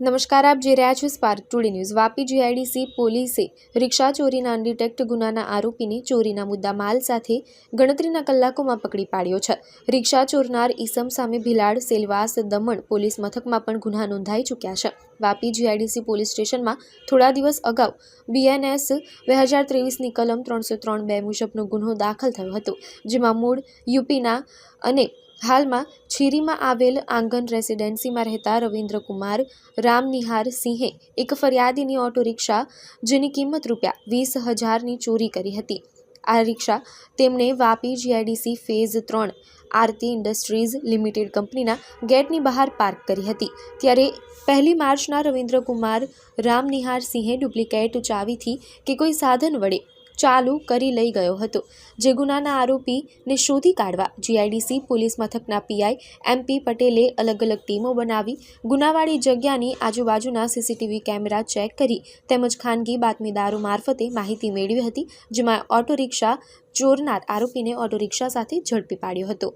નમસ્કાર, આપ જોઈ રહ્યા છો spark today news Vapi GIDC પોલીસે રિક્ષા ચોરીના અનડિટેક્ટ ગુનાના આરોપીને ચોરીના મુદ્દા માલ સાથે ગણતરીના કલાકોમાં પકડી પાડ્યો છે. રિક્ષા ચોરનાર ઈસમ સામે ભિલાડ, સેલવાસ, દમણ પોલીસ મથકમાં પણ ગુના નોંધાઈ ચૂક્યા છે. વાપી જીઆઈડીસી પોલીસ સ્ટેશનમાં થોડા દિવસ અગાઉ બીએનએસ બે હજાર ત્રેવીસની કલમ ત્રણસો ત્રણ બે મુજબનો ગુનો દાખલ થયો હતો, જેમાં મૂળ યુપીના અને હાલમાં છીરીમાં આવેલ આંગન રેસિડેન્સીમાં રહેતા રવિન્દ્રકુમાર રામનિહાર સિંહે એક ફરિયાદીની ઓટો રિક્ષા, જેની કિંમત રૂપિયા વીસ હજારની ચોરી કરી હતી. આ રિક્ષા તેમણે વાપી જીઆઈડીસી ફેઝ ત્રણ, આરતી ઇન્ડસ્ટ્રીઝ લિમિટેડ કંપનીના ગેટની બહાર પાર્ક કરી હતી. ત્યારે પહેલી માર્ચના રવિન્દ્રકુમાર રામનિહાર સિંહે ડુપ્લિકેટ ચાવીથી કે કોઈ સાધન વડે ચાલુ કરી લઈ ગયો હતો. જે ગુનાના આરોપીને શોધી કાઢવા જીઆઈડીસી પોલીસ મથકના પીઆઈ એમપી પટેલે અલગ અલગ ટીમો બનાવી ગુનાવાળી જગ્યાની આજુબાજુના સીસીટીવી કેમેરા ચેક કરી તેમજ ખાનગી બાતમીદારો મારફતે માહિતી મેળવી હતી, જેમાં ઓટો રિક્ષા ચોરનાર આરોપીને ઓટો રિક્ષા સાથે ઝડપી પાડ્યો હતો.